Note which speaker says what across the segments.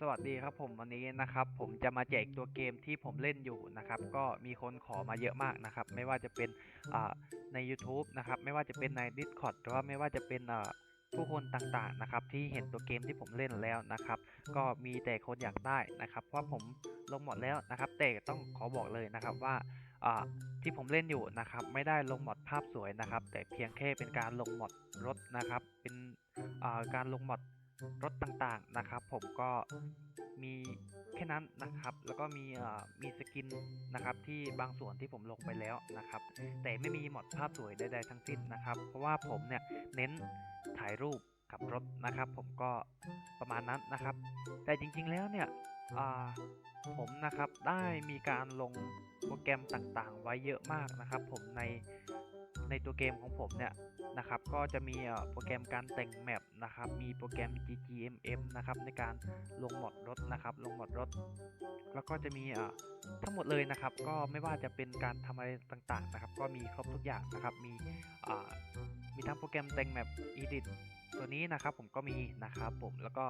Speaker 1: สวัสดีครับผมวันนี้นะครับผมจะมาแจกตัวเกมที่ผมเล่นอยู่นะครับก็มีคนขอมาเยอะมากนะครับไม่ว่าจะเป็นใน YouTube นะครับไม่ว่าจะเป็นใน Discord หรือว่าไม่ว่าจะเป็นผู้คนต่างๆนะครับที่เห็นตัวเกมที่ผมเล่นแล้วนะครับก็มีแต่คนอยากได้นะครับเพราะผมลงหมดแล้วนะครับแต่ต้องขอบอกเลยนะครับว่าที่ผมเล่นอยู่นะครับไม่ได้ลงหมดภาพสวยนะครับแต่เพียงแค่เป็นการลงหมดรถนะครับเป็นการลงหมด รถต่างๆนะครับ ผมก็มีแค่นั้นนะครับ แล้วก็มีเอ่อมีสกินนะครับที่บางส่วนที่ผมลงไปแล้วนะครับ แต่ไม่มีหมดภาพสวยใดๆทั้งสิ้นนะครับ เพราะว่าผมเนี่ยเน้นถ่ายรูปกับรถนะครับ ผมก็ประมาณนั้นนะครับ แต่จริงๆแล้วเนี่ยอ่าผมนะครับได้มีการลงโปรแกรมต่างๆ ไว้เยอะมากนะครับ ผมในในตัวเกมของผมเนี่ย นะครับก็จะมีโปรแกรมการแต่งแมปนะครับมีโปรแกรม GGMM นะครับในการลงหมดรถนะครับลงหมดรถ แล้วก็จะมีทั้งหมดเลยนะครับ ก็ไม่ว่าจะเป็นการทำอะไรต่างๆนะครับ ก็มีครบทุกอย่างนะครับมีมีทั้งโปรแกรมแต่งแมป Edit ตัวนี้นะครับผมก็มีนะครับผมแล้วก็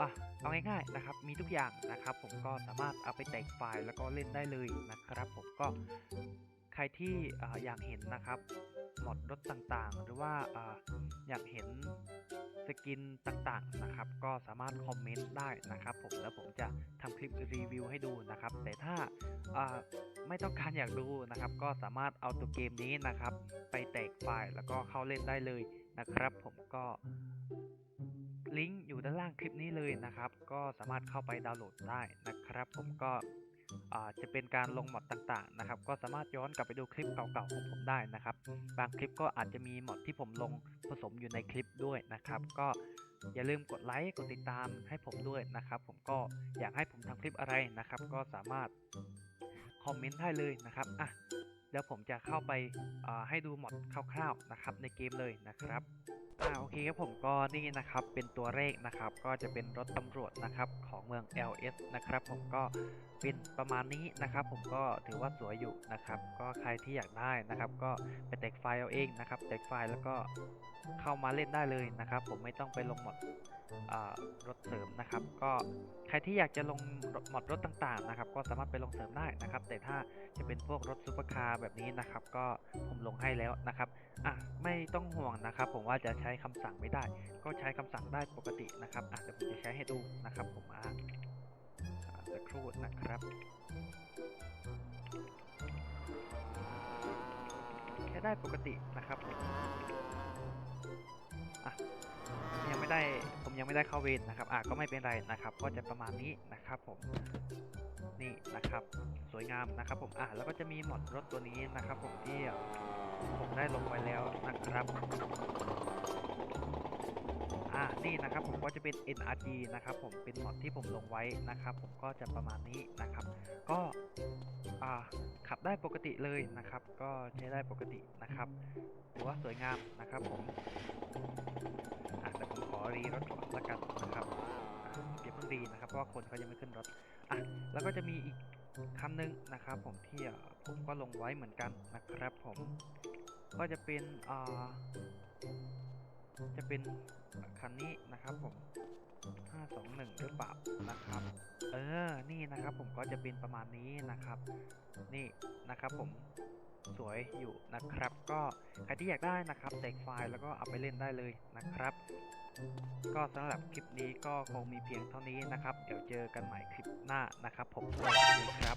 Speaker 1: อะเอาง่ายๆนะครับมีทุกอย่างนะครับ ผมก็สามารถเอาไปแต่งไฟล์แล้วก็เล่นได้เลยนะครับ ผมก็ใครที่ออยากเห็นนะครับ หมดรถต่างๆ หรือว่าออยากเห็นสกินต่างๆนะครับ ก็สามารถคอมเมนต์ได้นะครับ ผมแล้วผมจะทำคลิปรีวิวให้ดูนะครับ แต่ถ้าไม่ต้องการอยากดูนะครับ ก็สามารถเอาตัวเกมนี้นะครับ ไปแตกไฟล์แล้วก็เข้าเล่นได้เลยนะครับ ผมก็ลิงก์อยู่ด้านล่างคลิปนี้เลยนะครับ ก็สามารถเข้าไปดาวน์โหลดได้นะครับ ผมก็ จะเป็นการลงมอดต่างๆนะครับ ก็สามารถย้อนกลับไปดูคลิปเก่าๆของผมได้นะครับ บางคลิปก็อาจจะมีมอดที่ผมลงผสมอยู่ในคลิปด้วยนะครับ ก็อย่าลืมกดไลค์กดติดตามให้ผมด้วยนะครับ ผมก็อยากให้ผมทำคลิปอะไรนะครับ ก็สามารถคอมเมนต์ได้เลยนะครับอะเดี๋ยวผมจะเข้าไปอ่าให้ดูมอดคร่าวๆนะครับในเกมเลยนะครับ อ่าโอเคครับผมก็นี่นะครับเป็นตัวเลขนะครับ ก็จะเป็นรถตำรวจนะครับของเมือง LS นะครับ ผมก็เป็นประมาณนี้นะครับ ผมก็ถือว่าสวยอยู่นะครับ ก็ใครที่อยากได้นะครับ ก็ไปแตกไฟล์เอาเองนะครับแตกไฟล์แล้วก็เข้ามาเล่นได้เลยนะครับ ผมไม่ต้องไปลงหมดรถเสริมนะครับ ก็ใครที่อยากจะลงหมดรถต่างๆนะครับ ก็สามารถไปลงเสริมได้นะครับ แต่ถ้าจะเป็นพวกรถซูเปอร์คาร์แบบนี้นะครับ ก็ผมลงให้แล้วนะครับ อะไม่ต้องห่วงนะครับ ผมว่าจะใช้คำสั่งไม่ได้ ก็ใช้คำสั่งได้ปกตินะครับอะเดี๋ยวผมจะใช้ให้ดูนะครับ ผมอะสักครู่นะครับใช้ได้ปกตินะครับอะยังไม่ได้ผมยังไม่ได้เข้าเวรนะครับอะก็ไม่เป็นไรนะครับ ก็จะประมาณนี้นะครับ ผมนี่นะครับ สวยงามนะครับผมอะแล้วก็จะมีหมอดรถตัวนี้นะครับ ผมที่ผมได้ลงไว้แล้วนะครับอ่านี่นะครับผมก็จะเป็น NRG นะครับผมเป็นหมอดที่ผมลงไว้นะครับ ผมก็จะประมาณนี้นะครับ ก็อ่าขับได้ปกติเลยนะครับ ก็ใช้ได้ปกตินะครับถือว่าสวยงามนะครับผมอะแต่ผมขอรีรถก่อนละกันนะครับเดี๋ยวเพิ่งรีนะครับเพราะว่าคนเขายังไม่ขึ้นรถอะแล้วก็จะมีอีก คันหนึ่งนะครับผมที่ผมก็ลงไว้เหมือนกันนะครับผมก็จะเป็นอ่าจะเป็นคันนี้นะครับผม 521 หรือเปล่านะครับ เออ นี่นะครับผมก็จะเป็นประมาณนี้นะครับ นี่นะครับผม สวยอยู่นะครับ ก็ใครที่อยากได้นะครับแตกไฟล์แล้วก็เอาไปเล่นได้เลยนะครับ ก็สำหรับคลิปนี้ก็คงมีเพียงเท่านี้นะครับ เดี๋ยวเจอกันใหม่คลิปหน้านะครับ ผมสวัสดีครับ